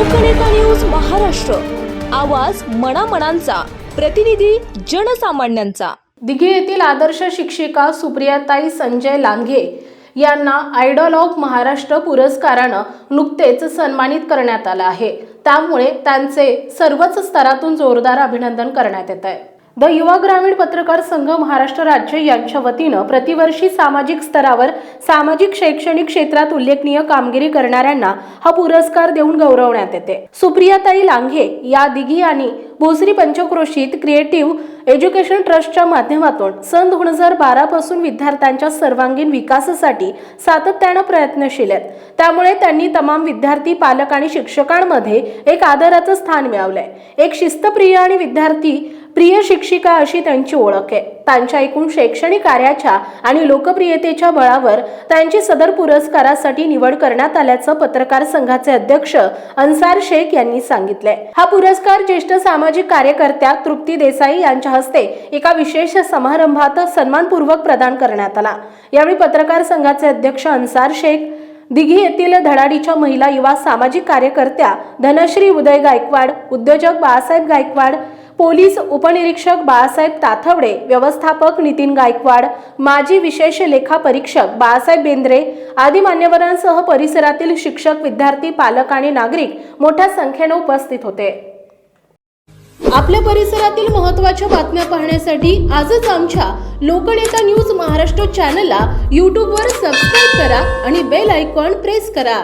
लोकनेता news Maharashtra. आवाज मनामनांचा प्रतिनिधी जनसामान्यांचा. दिघे येथील आदर्श शिक्षिका सुप्रियाताई संजय लांघे यांना आयडॉल ऑफ महाराष्ट्र पुरस्कारानं नुकतेच सन्मानित करण्यात आलं आहे. त्यामुळे त्यांचे सर्वच स्तरातून जोरदार अभिनंदन करण्यात येत आहे. द युवा ग्रामीण पत्रकार संघ महाराष्ट्र राज्य यांच्या वतीनं प्रतिवर्षी सामाजिक स्तरावर सामाजिक शैक्षणिक क्षेत्रात उल्लेखनीय कामगिरी करणाऱ्यांना हा पुरस्कार देऊन गौरवण्यात येते. सुप्रियाताई लांघे या दिघी आणि भोसरी पंचक्रोशीत क्रिएटिव्ह एज्युकेशन ट्रस्टच्या माध्यमातून सन दोन हजार बारा पासून विद्यार्थ्यांच्या सर्वांगीण विकासासाठी सातत्यानं प्रयत्नशील आहेत. त्यामुळे त्यांनी तमाम विद्यार्थी पालक आणि शिक्षकांमध्ये एक आदराचं स्थान मिळवलंय. एक शिस्तप्रिय आणि विद्यार्थी प्रिय शिक्षिका अशी त्यांची ओळख आहे. त्यांच्या एकूण शैक्षणिक कार्याच्या आणि लोकप्रियतेच्या बळावर त्यांची सदर पुरस्कारासाठी निवड करण्यात आल्याचं पत्रकार संघाचे अध्यक्ष अन्सार शेख यांनी सांगितले हा पुरस्कार ज्येष्ठ सामाजिक कार्यकर्त्या तृप्ती देसाई यांच्या हस्ते एका विशेष समारंभात सन्मानपूर्वक प्रदान करण्यात आला. यावेळी पत्रकार संघाचे अध्यक्ष अन्सार शेख दिघी येथील धडाडीच्या महिला युवा सामाजिक कार्यकर्त्या धनश्री उदय गायकवाड उद्योजक बाळासाहेब गायकवाड पोलीस उपनिरीक्षक बाळासाहेब ताथवडे व्यवस्थापक नितीन गायकवाड माजी विशेष लेखा परीक्षक बाळासाहेब बेंद्रे आदी मान्यवरांसह परिसरातील शिक्षक विद्यार्थी पालक आणि नागरिक मोठ्या संख्येने उपस्थित होते. आपल्या परिसरातील महत्त्वाच्या बातम्या पाहण्यासाठी आजच आमच्या लोकनेता न्यूज महाराष्ट्र चॅनलला यूट्यूबवर सबस्क्राईब करा आणि बेल आयकॉन प्रेस करा.